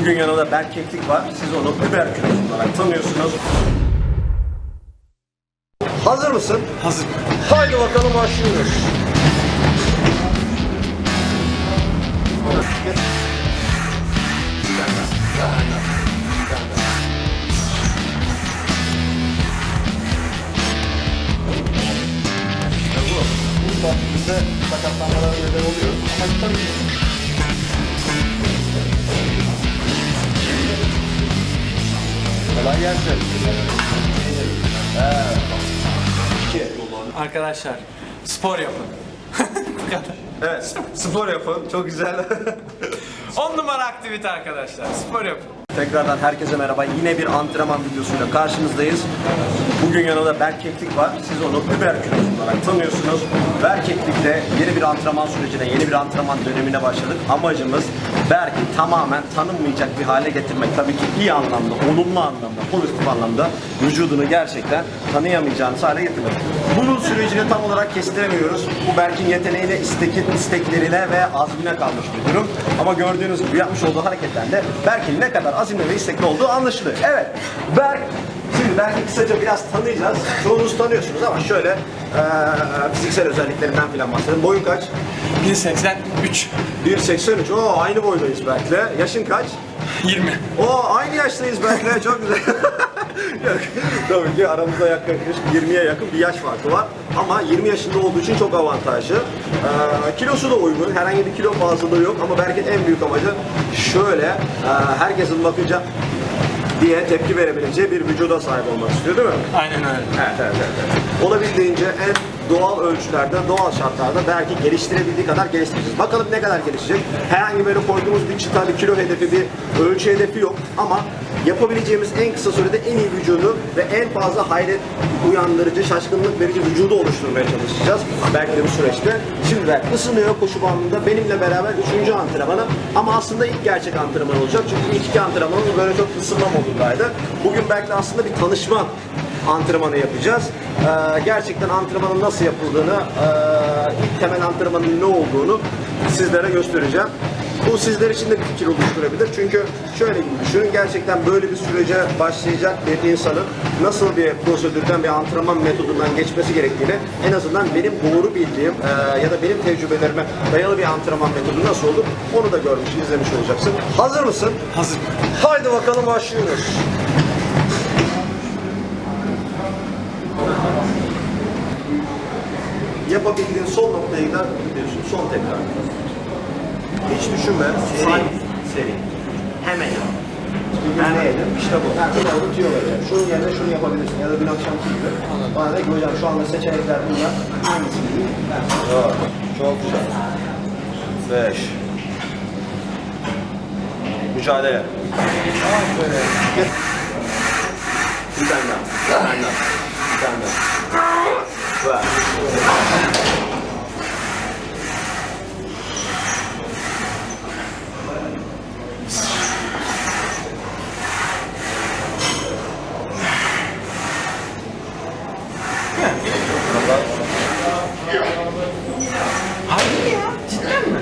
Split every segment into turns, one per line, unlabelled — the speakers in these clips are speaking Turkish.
Bugün yanında Berk Keklik var. Siz onu Überküloz olarak tanıyorsunuz. Hazır mısın?
Hazır.
Haydi bakalım başlıyoruz. Bu bize sakatlanmalara neden oluyor. Ama tabii Kolay gelsin.
Arkadaşlar spor yapın. Bu kadar.
Evet, spor yapın. Çok güzel.
10 numara aktivite arkadaşlar. Spor yapın.
Tekrardan herkese merhaba. Yine bir antrenman videosuyla karşınızdayız. Bugün yanında Berk Keklik var. Siz onu Überküloz olarak tanıyorsunuz. Berk Keklik'te yeni bir antrenman sürecine, yeni bir antrenman dönemine başladık. Amacımız Berk'i tamamen tanınmayacak bir hale getirmek. Tabii ki iyi anlamda, olumlu anlamda, pozitif anlamda vücudunu gerçekten tanıyamayacağınız hale getirmek. Bunun sürecini tam olarak kestiremiyoruz. Bu Berk'in yeteneğine, isteki, isteklerine ve azmine kalmış bir durum. Ama gördüğünüz gibi yapmış olduğu hareketlerle Berk'in ne kadar azimli ve istekli olduğu anlaşılıyor. Evet, Berk Şimdi Berk'i kısaca biraz tanıyacağız. Çoğunuz tanıyorsunuz ama şöyle eee, fiziksel özelliklerinden filan bahsedelim. Boyun kaç?
1.83
1.83. Oo aynı boydayız Berk'le. Yaşın kaç?
20.
Oo aynı yaştayız Berk'le. Çok güzel. Yok, Tabii ki aramızda yaklaşık 20'ye yakın bir yaş farkı var. Ama 20 yaşında olduğu için çok avantajlı. Ee, kilosu da uygun. Herhangi bir kilo fazlalığı yok. Ama Berk'in en büyük amacı şöyle. e, herkesin bakınca diye tepki verebileceği bir vücuda sahip olmak istiyor değil mi?
Aynen öyle.
Evet, evet, evet. evet. Olabildiğince en doğal ölçülerde, doğal şartlarda belki geliştirebildiği kadar geliştireceğiz. Bakalım ne kadar gelişecek. Herhangi böyle koyduğumuz bir çıta, bir kilo hedefi, bir ölçü hedefi yok. Ama yapabileceğimiz en kısa sürede en iyi vücudu ve en fazla hayret uyandırıcı, şaşkınlık verici vücudu oluşturmaya çalışacağız. Belki de bu süreçte. Şimdi ısınıyor koşu bandında benimle beraber üçüncü antrenmanı. Ama aslında ilk gerçek antrenman olacak. Çünkü ilk iki antrenmanımız böyle çok ısınma modundaydı. Bugün belki aslında bir tanışma antrenmanı yapacağız. Ee, gerçekten antrenmanın nasıl yapıldığını, ee, ilk temel antrenmanın ne olduğunu sizlere göstereceğim. Bu sizler için de bir fikir oluşturabilir. Çünkü şöyle gibi düşünün, gerçekten böyle bir sürece başlayacak bir insanın nasıl bir prosedürden, bir antrenman metodundan geçmesi gerektiğini en azından benim doğru bildiğim ee, ya da benim tecrübelerime dayalı bir antrenman metodu nasıl olur onu da görmüş, izlemiş olacaksın. Hazır mısın?
Hazır.
Haydi bakalım başlıyoruz. Yapabildiğin son noktaya kadar gidiyorsun. Son tekrar. Hiç düşünme. Seri. Seri. Hemen yap. Dinleyelim. İşte bu. Ha, bir adım tüyo veriyor. Şunun yerine şunu yapabilirsin. Ya da dün akşamki gibi. Bana de ki hocam şu anda seçenekler bunlar. Hangisi gibi? Çok, çok güzel. Beş. Mücadele. Tamam böyle. Bir tane daha. Bir tane daha. Bir tane daha. Ver.
Harbi ya? Cidden mi?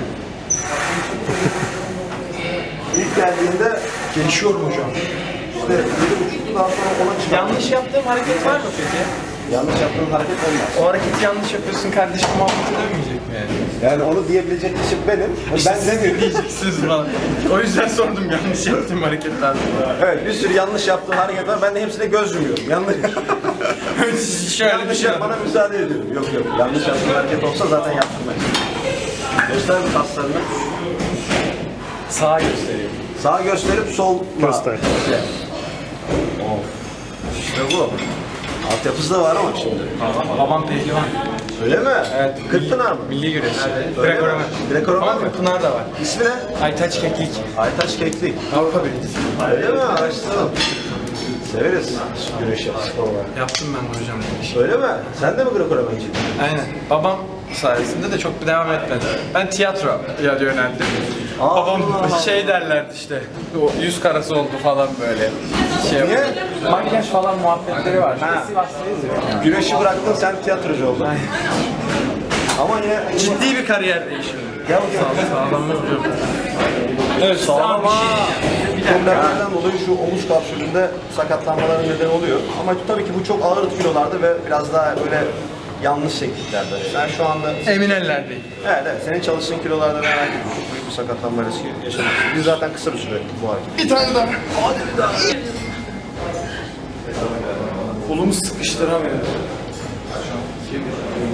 İlk
Gelişiyorum hocam.
işte yedi sonra ona çıkar.
Yanlış yaptığım hareket var mı peki?
Yanlış yaptığın hareket olmaz.
O hareketi yanlış yapıyorsun kardeşim muhabbeti dönmeyecek mi yani?
Yani onu diyebilecek kişi benim. ben demiyorum.
Diyeceksiniz bana. O yüzden sordum yanlış yaptığım hareketler.
Evet bir sürü yanlış yaptığın hareket var. Ben de hepsine göz yumuyorum. Yanlış.
Şöyle
yanlış
şey
yapmana müsaade ediyorum. Yok yok. Yanlış yaptığın hareket olsa zaten yaptırmayız. Göster bir kaslarını.
Sağa göstereyim.
Sağ gösterip sol
Göster.
Of. İşte bu. Altyapısı da var ama şimdi.
Babam pehlivan.
Öyle mi?
Evet.
Kırkpınar mı?
Milli güreşçi.
Öyle mi?
Greco-Roman.
Greco-Roman
Ama
mı?
Pınar da var.
İsmi ne?
Aytaç Keklik.
Aytaç Keklik.
Avrupa birincisi.
Öyle mi? Araştıralım. Severiz güreşi spor olarak.
Yaptım ben de hocam.
Öyle mi? Sen de mi Greco-Roman'cıydın?
Aynen. Babam sayesinde de çok bir devam etmedi. Ben tiyatroya yöneldim.
Allah
Babam
Allah.
şey derlerdi işte, o yüz karası oldu falan böyle. Şey
Niye?
Makyaj falan muhabbetleri var.
Ha.
Biz Sivaslıyız ya.
Güreşi bıraktın sen tiyatrocu oldun. Ama yine
Ciddi bir kariyer değişimi.
Gel bakayım.
Sağlam hocam. Evet,
Sağlam ha.
şey
problemlerden dolayı şu omuz kapsülünde sakatlanmaların neden oluyor. Ama tabii ki bu çok ağır kilolarda ve biraz daha böyle yanlış şekillerde. Sen şu anda
Emin ellerdeyim.
Evet evet. Senin çalıştığın kilolarda da herhangi bir çok büyük bir sakatlanma riski yaşamazsın. Biz zaten kısa bir süre bu hareket.
Bir tane daha. Kolumu sıkıştıramıyorum.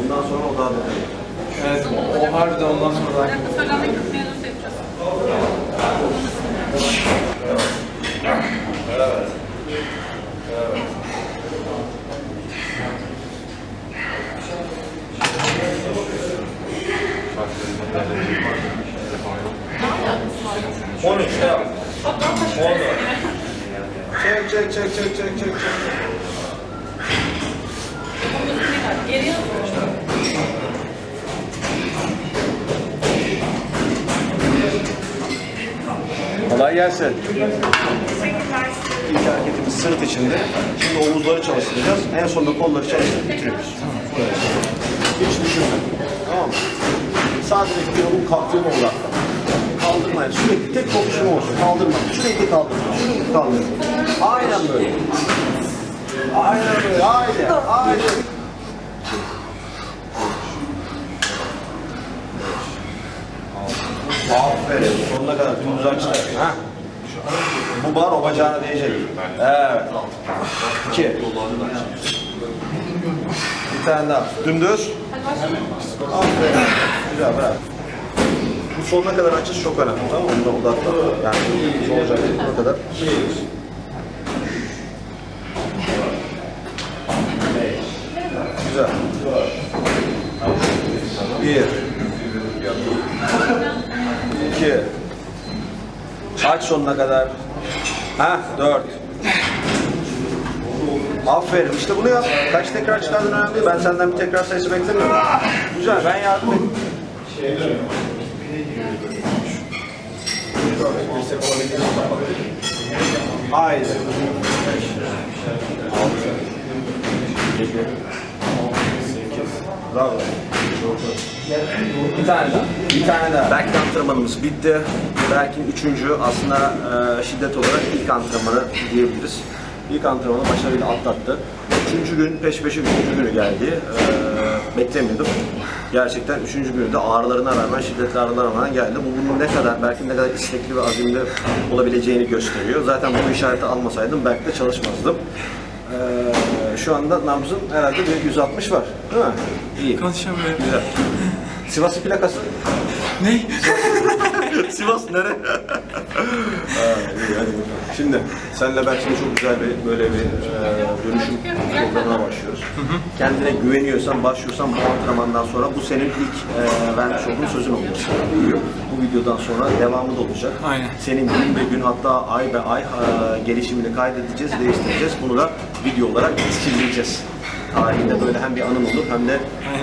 Bundan sonra o daha da
Evet, o, o harbiden ondan sonra daha
Söylenmek mevzusu yapacağız.
Çek çek çek çek çek çek çek.
Geriye
Kolay gelsin. İlk hareketimiz sırt içinde. Şimdi omuzları çalıştıracağız. En sonunda kolları çalıştırıp bitiriyoruz. Hiç düşünme. Tamam mı? Sadece kilonun kalktığına odaklan. Kaldırmayın. Sürekli tek fokusun olsun. Kaldırma. Sürekli kaldırma. Sürekli kaldırma. Aynen böyle. Aynen böyle. Haydi. Haydi. Aferin. Sonuna kadar dümdüz açtı. Ha? Bu bar o bacağına değecek. Evet. İki. Bir tane daha. Dümdüz. Aferin. Güzel. Bu sonuna kadar açış çok önemli. Tamam mı? Buna odaklan. Yani dümdüz olacak. Sonuna kadar. Güzel. Bir. İki. Aç sonuna kadar. Ha, dört. Aferin. İşte bunu yap. Kaç tekrar çıkardın önemli değil. Ben senden bir tekrar sayısı beklemiyorum. Güzel. Ben yardım edeyim. Haydi. Bravo. Bir tane daha. Bir tane daha. Belki antrenmanımız bitti. Belki üçüncü aslında e, şiddet olarak ilk antrenmanı diyebiliriz. İlk antrenmanı başarıyla atlattı. Üçüncü gün peş peşe üçüncü günü geldi. E, beklemiyordum. Gerçekten üçüncü günü de ağrılarına rağmen, şiddetli ağrılarına rağmen geldi. Bu bunun ne kadar, belki ne kadar istekli ve azimli olabileceğini gösteriyor. Zaten bu işareti almasaydım belki de çalışmazdım. E, şu anda nabzın herhalde bir 160 var. Değil mi? İyi.
Konuşamıyorum.
Güzel. Sivas'ın plakası?
Ne?
Sivas nere? Aa, iyi, hadi bakalım. Şimdi senle ben şimdi çok güzel bir böyle bir e, dönüşüm programına başlıyoruz. Kendine güveniyorsan, başlıyorsan bu antrenmandan sonra bu senin ilk e, vermiş olduğun sözün olacak. Bu videodan sonra devamı da olacak.
Aynen.
Senin gün be gün hatta ay be ay e, gelişimini kaydedeceğiz, değiştireceğiz. Bunu da video olarak izleyeceğiz. Tarihinde böyle hem bir anın olur hem de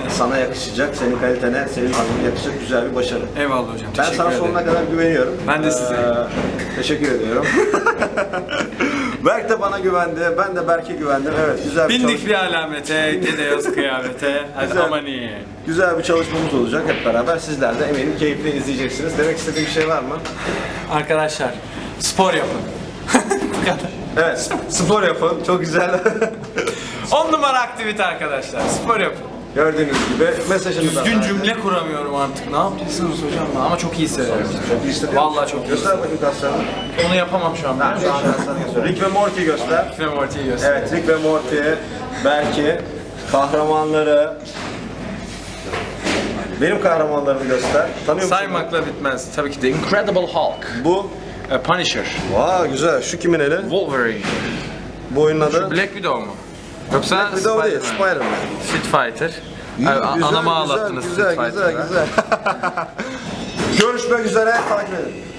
sana yakışacak, senin kalitene, senin adına yakışacak güzel bir başarı.
Eyvallah hocam.
Ben
teşekkür
sana
ederim.
sonuna kadar güveniyorum.
Ben de size.
Ee, teşekkür ediyorum. Berk de bana güvendi, ben de Berk'e güvendim. Evet, güzel bir,
Bindik bir alamete, gidiyoruz kıyamete. Hadi
Güzel.
aman iyi.
güzel bir çalışmamız olacak hep beraber. Sizler de eminim keyifle izleyeceksiniz. Demek istediğim bir şey var mı?
Arkadaşlar, spor yapın. Bu kadar.
Evet, spor yapın. Çok güzel.
10 numara aktivite arkadaşlar. Spor yapın.
Gördüğünüz gibi mesajını
Düzgün cümle kuramıyorum artık. Ne yapıyorsunuz hocam? Ama çok iyi hissediyorum.
Çok iyi hissediyorum.
Vallahi çok iyi
Göster bakayım kaslarını.
Onu yapamam şu an.
Ha, şu an ben sana gösteriyorum. Rick ve Morty göster.
Ve Morty'yi göster.
Evet, Rick ve Morty, Berk'i, kahramanları, benim kahramanlarımı göster. Tanıyor musun?
Saymakla bitmez. Tabii ki de Incredible Hulk.
Bu.
e, Punisher.
Vay güzel. Şu kimin eli?
Wolverine.
Bu oyunun adı?
Black Widow mu? Yoksa
Black Widow değil,
Spider-Man. Street Fighter.
İyi,
Ay,
güzel,
Anamı
güzel,
ağlattınız
güzel,
Street
güzel,
Fighter'da.
güzel. Görüşmek üzere. Takip edin.